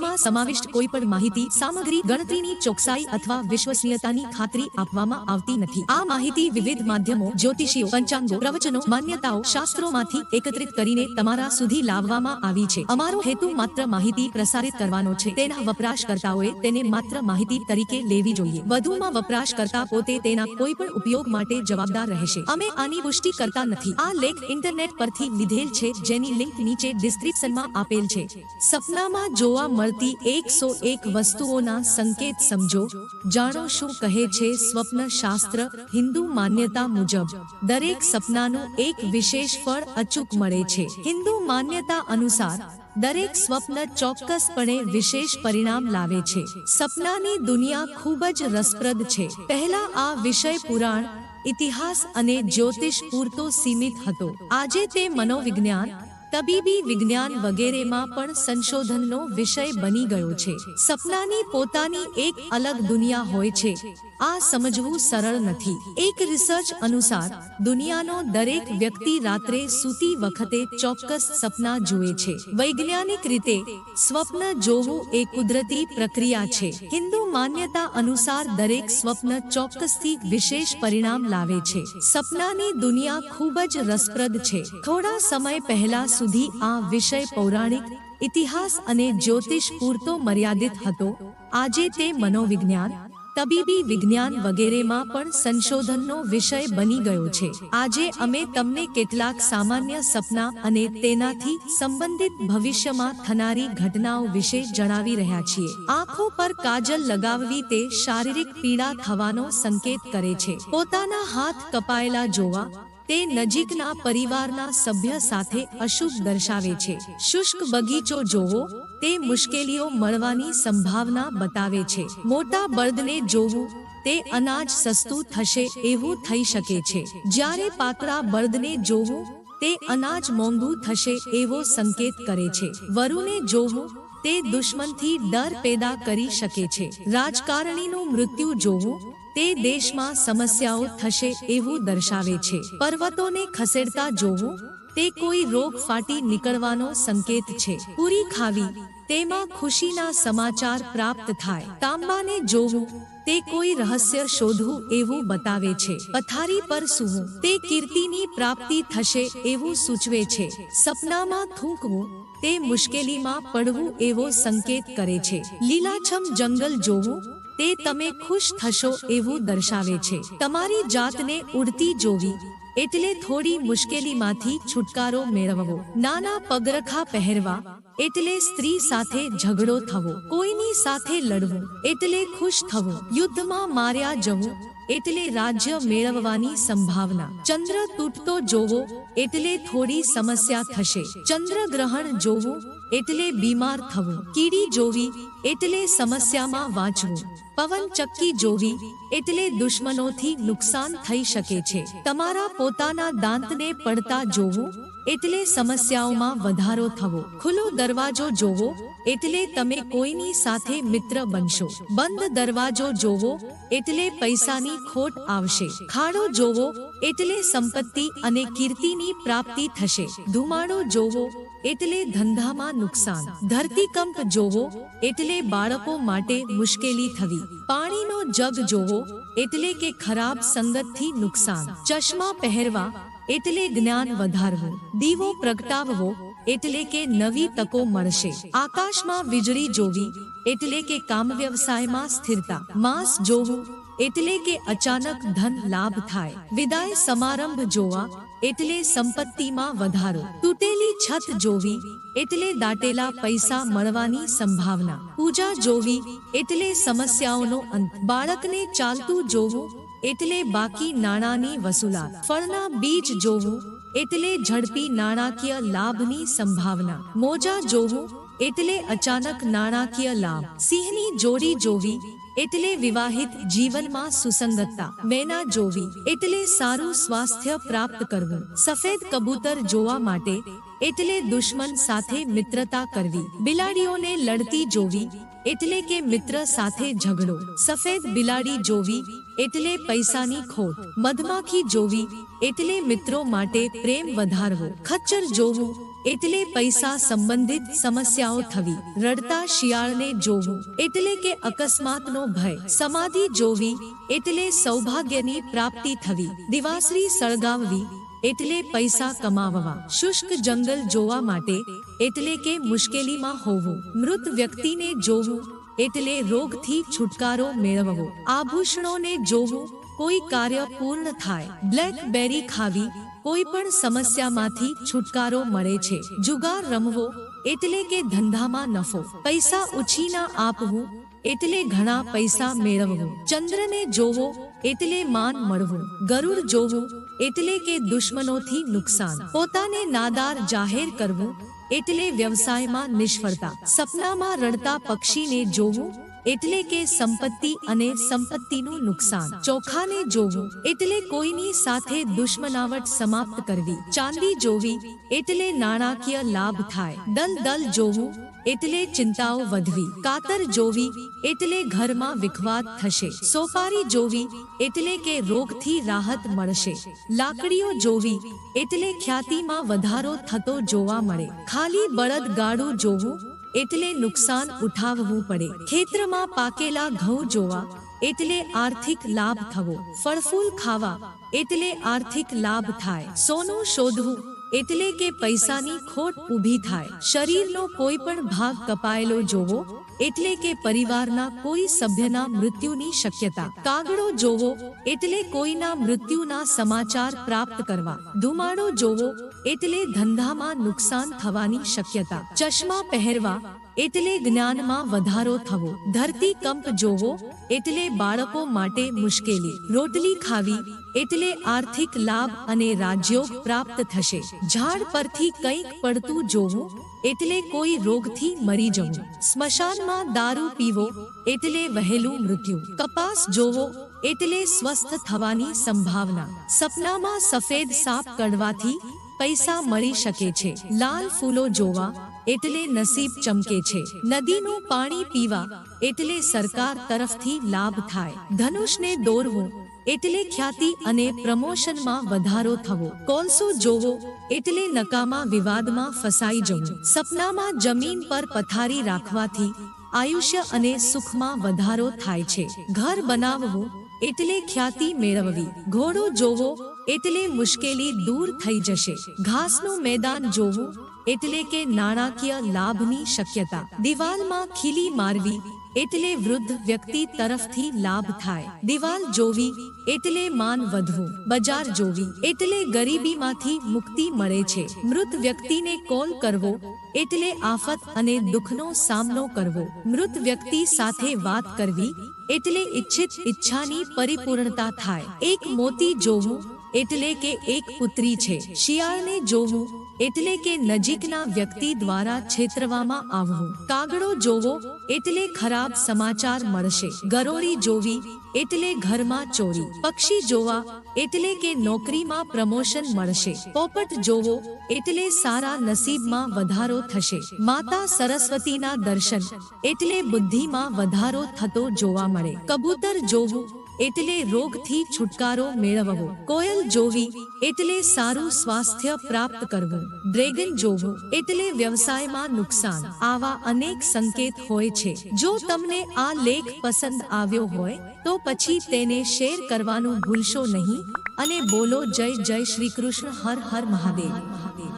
એકમાં સમાવિષ્ટ કોઈ પણ માહિતી, સામગ્રી, ગણતરીની ચોકસાઈ અથવા વિશ્વસનીયતાની ખાતરી આપવામાં આવતી નથી. આ માહિતી વિવિધ માધ્યમો, જ્યોતિષીઓ, પંચાંગો, પ્રવચનો, માન્યતાઓ, શાસ્ત્રોમાંથી એકત્રિત કરીને તમારા સુધી લાવવામાં આવી છે. અમારો હેતુ માત્ર માહિતી પ્રસારિત કરવાનો છે. તેના વપરાશકર્તાઓએ તેને માત્ર માહિતી તરીકે લેવી જોઈએ. વધુમાં વપરાશકર્તા પોતે તેના કોઈ પણ ઉપયોગ માટે જવાબદાર રહેશે. અમે આની પુષ્ટિ કરતા નથી. આ લેખ ઇન્ટરનેટ પરથી લીધેલ છે, જેની લિંક નીચે ડિસ્ક્રિપ્શનમાં આપેલ છે. સપનામાં જોવા મળતી એકસો એક વસ્તુઓના સંકેત સમજો. જાણો શું કહે છે સ્વપ્ન શાસ્ત્ર હિન્દુ માન્યતા મુજબ, દરેક સપનાનું એક વિશેષ ફળ અચૂક મળે છે. હિન્દુ માન્યતા અનુસાર, દરેક સ્વપ્ન ચોક્કસપણે વિશેષ પરિણામ લાવે છે. સપનાની દુનિયા ખૂબ જ રસપ્રદ છે. પહેલા આ વિષય પુરાણ, ઇતિહાસ અને જ્યોતિષ પૂરતો સીમિત હતો. આજે તે મનોવિજ્ઞાન તબીબી વિજ્ઞાન વગેરેમાં પણ સંશોધનનો વિષય બની ગયો છે. સપનાની પોતાની એક અલગ દુનિયા હોય છે. આ સમજવું સરળ નથી. એક રિસર્ચ અનુસાર, દુનિયાનો દરેક વ્યક્તિ રાત્રે સૂતી વખતે ચોક્કસ સપના જુએ છે. વૈજ્ઞાનિક રીતે, સ્વપ્ન જોવું એ કુદરતી પ્રક્રિયા છે. હિન્દુ માન્યતા અનુસાર દરેક સ્વપ્ન ચોક્કસથી વિશેષ પરિણામ લાવે છે. સપનાની દુનિયા ખૂબ જ રસપ્રદ છે. થોડા સમય પહેલા સુધી આ વિષય પૌરાણિક, ઇતિહાસ અને જ્યોતિષ પૂરતો મર્યાદિત હતો. આજે તે મનોવિજ્ઞાન, તબીબી વિજ્ઞાન વગેરેમાં પણ સંશોધનનો વિષય બની ગયો છે. આજે અમે તમને કેટલાક સામાન્ય સપના અને તેનાથી સંબંધિત ભવિષ્યમાં થનારી ઘટનાઓ વિશે જણાવી રહ્યા છીએ. આંખો પર કાજલ લગાવવી તે શારીરિક પીડા થવાનો સંકેત કરે છે. પોતાના હાથ કપાયેલા જોવા તે નજીકના પરિવારના સભ્ય સાથે અશુભ દર્શાવે છે. શુષ્ક બગીચો જોવો, તે મુશ્કેલીઓ મળવાની સંભાવના બતાવે છે. મોટા બળદને જોવું, તે અનાજ સસ્તું થશે એવું થઈ શકે છે. જ્યારે પાતળા બળદને જોવું, તે અનાજ મોંઘું થશે એવો સંકેત કરે છે. વરુને જોવું, તે દુશ્મનથી ડર પેદા કરી શકે છે. રાજકારણીનું મૃત્યુ જોવું તે દેશમાં સમસ્યાઓ થશે એવું દર્શાવે છે. પર્વતોને ખસેડતા જોવું, તે કોઈ રોગ ફાટી નીકળવાનો સંકેત છે. પૂરી ખાવી, તેમાં ખુશીના સમાચાર પ્રાપ્ત થાય. તાંબાને જોવું, તે કોઈ રહસ્ય શોધવું એવું બતાવે છે. પથારી પર સૂવું, તે કીર્તિની પ્રાપ્તિ થશે એવું સૂચવે છે. સપનામાં થૂંકવું, તે મુશ્કેલીમાં પડવું એવો સંકેત કરે છે. લીલાછમ જંગલ જોવું તે તમે ખુશ થશો એવું દર્શાવે છે. તમારી જાતને ઉડતી જોવી, એટલે થોડી મુશ્કેલીમાંથી છુટકારો મેળવવો. નાના પગરખા પહેરવા, એટલે સ્ત્રી સાથે ઝઘડો થવો. કોઈની સાથે લડવું, એટલે ખુશ થવું. યુદ્ધમાં માર્યા જવું, એટલે રાજ્ય મેળવવાની સંભાવના. ચંદ્ર તૂટતો જોવો, એટલે થોડી સમસ્યા થશે. ચંદ્રગ્રહણ જોવું એટલે બીમાર થવું. કીડી જોવી એટલે સમસ્યામાં વાંચવું. પવન ચક્કી જોવી એટલે દુશ્મનોથી નુકસાન થઈ શકે છે. તમારા પોતાના દાંતને પડતા જોવું એટલે સમસ્યાઓમાં વધારો થવો. ખુલ્લો દરવાજો જોવો એટલે તમે કોઈની સાથે મિત્ર બનશો. બંધ દરવાજો જોવો એટલે પૈસાની ખોટ આવશે. ખાડો જોવો એટલે સંપત્તિ અને કીર્તિની પ્રાપ્તિ થશે. ધુમાડો જોવો એટલે ધંધામાં નુકસાન. ધરતીકંપ જોવો એટલે બાળકો માટે મુશ્કેલી થવી. પાણીનો જગ જોવો એટલે કે ખરાબ સંગતથી નુકસાન. ચશ્મા પહેરવા એટલે જ્ઞાન વધારવું. દીવો પ્રગટાવવો એટલે કે નવી તકો મળશે. આકાશમાં વીજળી જોવી એટલે કે કામ વ્યવસાયમાં સ્થિરતા. માંસ જોવું એટલે કે અચાનક ધન લાભ થાય. વિદાય સમારંભ જોવા એટલે સંપત્તિમાં વધારો. તૂટેલી છત જોવી, એટલે દાટેલા પૈસા મળવાની સંભાવના. પૂજા જોવી, એટલે સમસ્યાઓનો અંત. બાળકને ચાલતું જોવું, એટલે બાકી નાણાંની વસૂલાત. ફળના બીજ જોવું, એટલે ઝડપી નાણાકીય લાભની સંભાવના. મોજા જોવું, એટલે અચાનક નાણાકીય લાભ. સિંહની જોડી જોવી એટલે વિવાહિત જીવનમાં સુસંગતતા. મેના જોવી. એટલે સારું સ્વાસ્થ્ય પ્રાપ્ત કરવું. સફેદ કબૂતર જોવા માટે, એટલે દુશ્મન સાથે મિત્રતા કરવી. બિલાડીઓને લડતી જોવી, એટલે કે મિત્ર સાથે ઝઘડો. સફેદ બિલાડી જોવી, એટલે પૈસાની ખોટ. મધમાખી જોવી, એટલે મિત્રો માટે પ્રેમ વધારવો. ખચ્ચર જોવું એટલે પૈસા સંબંધિત સમસ્યાઓ થવી. રડતા શિયાળને જોવું, એટલે કે અકસ્માતનો ભય. સમાધિ જોવી, એટલે સૌભાગ્યની પ્રાપ્તિ થવી. દિવાસરી સળગાવવી, એટલે પૈસા કમાવવા. શુષ્ક જંગલ જોવા માટે, એટલે કે મુશ્કેલીમાં હોવું. મૃત વ્યક્તિને જોવું, એટલે રોગથી છુટકારો મેળવવો. આભૂષણોને જોવું, કોઈ કાર્ય પૂર્ણ થાય. બ્લેકબેરી ખાવી કોઈ પણ સમસ્યામાંથી છુટકારો મળે છે. જુગાર રમવો એટલે કે ધંધામાં નફો. પૈસા ઉછીના આપવું એટલે ઘણા પૈસા મેળવવું. ચંદ્રને જોવો એટલે માન મળવું. ગરુડ જોવું એટલે કે દુશ્મનોથી નુકસાન. પોતાને નાદાર જાહેર કરવું એટલે વ્યવસાયમાં નિષ્ફળતા. સપનામાં રડતા પક્ષીને જોવું એટલે કે સંપત્તિ અને સંપત્તિનું નુકસાન. ચોખાને જોવું એટલે કોઈની સાથે દુશ્મનાવટ સમાપ્ત કરવી. ચાંદી જોવી એટલે નાણાકીય લાભ થાય. દલ દલ જોવું એટલે ચિંતાઓ વધવી. કાતર જોવી એટલે ઘરમાં વિખવાદ થશે. સોપારી જોવી એટલે કે રોગથી રાહત મળશે. લાકડીઓ જોવી એટલે ખ્યાતિમાં વધારો થતો જોવા મળે. ખાલી બળદ ગાડું જોવું એટલે નુકસાન ઉઠાવવું પડે. ખેતરમાં પાકેલા ઘઉં જોવા, એટલે આર્થિક લાભ થવો. ફળફૂલ ખાવા, એટલે આર્થિક લાભ થાય. સોનું શોધવું એટલે કે પૈસાની ખોટ ઊભી થાય. શરીરનો કોઈ પણ ભાગ કપાયેલો જોવો, એટલે કે પરિવારના કોઈ સભ્યના મૃત્યુની શક્યતા. કાગડો જોવો, એટલે કોઈના મૃત્યુના સમાચાર પ્રાપ્ત કરવા. ધુમાડો જોવો, એટલે ધંધામાં નુકસાન થવાની શક્યતા. ચશ્મા પહેરવા એટલે જ્ઞાનમાં વધારો થવો. ધરતી કંપ જોવો એટલે બાળકો માટે મુશ્કેલી. રોટલી ખાવી એટલે આર્થિક લાભ અને રાજ્યો પ્રાપ્ત થશે. ઝાડ પરથી કંઈક પડતું જોવું એટલે કોઈ રોગથી મરી જવું. સ્મશાનમાં દારૂ પીવો એટલે વહેલું મૃત્યુ. કપાસ જોવો એટલે સ્વસ્થ થવાની સંભાવના. સપનામાં સફેદ સાપ કડવાથી પૈસા મળી શકે છે. લાલ ફૂલો જોવા એટલે નસીબ ચમકે છે. નદીનું પાણી પીવા એટલે સરકાર તરફથી લાભ થાય. ધનુષને દોરવું એટલે ખ્યાતિ અને પ્રમોશનમાં વધારો થવો. કોલસો જોવો એટલે નકામા વિવાદમાં ફસાઈ જવું. સપનામાં જમીન પર પથારી રાખવાથી આયુષ્ય અને સુખમાં વધારો થાય છે. ઘર બનાવવું એટલે ખ્યાતિ મેળવવી. ઘોડો જોવો એટલે મુશ્કેલી દૂર થઈ જશે. ઘાસનું મેદાન જોવું એટલે કે નાણાકીય લાભની શક્યતા. દિવાલમાં ખીલી મારવી એટલે વૃદ્ધ વ્યક્તિ તરફથી લાભ થાય. દિવાલ જોવી એટલે માન વધવું. બજાર જોવી એટલે ગરીબીમાંથી મુક્તિ મળે છે. મૃત વ્યક્તિને કોલ કરવો એટલે આફત અને દુઃખનો સામનો કરવો. મૃત વ્યક્તિ સાથે વાત કરવી એટલે ઈચ્છિત ઈચ્છાની પરિપૂર્ણતા થાય. એક મોતી જોવું એટલે કે એક પુત્રી છે. શિયાળને જોવું એટલે કે નજીકના વ્યક્તિ દ્વારા છેતરવામાં આવવું. કાગડો જોવો એટલે ખરાબ સમાચાર મળશે. ગરોળી જોવી એટલે ઘરમાં ચોરી. પક્ષી જોવા એટલે કે નોકરીમાં પ્રમોશન મળશે. પોપટ જોવો એટલે સારા નસીબમાં વધારો થશે. માતા સરસ્વતીના દર્શન એટલે બુદ્ધિમાં વધારો થતો જોવા મળે. કબૂતર જોવું એટલે રોગથી છુટકારો મેળવવો. કોયલ જોવી એટલે સારું સ્વાસ્થ્ય પ્રાપ્ત કરવું. ડ્રેગન જોવું, એટલે વ્યવસાયમાં નુકસાન. આવા અનેક સંકેત હોય છે. જો તમને આ લેખ પસંદ આવ્યો હોય, તો પછી તેને શેર કરવાનું ભૂલશો નહીં. અને બોલો જય જય શ્રી કૃષ્ણ, હર હર મહાદેવ.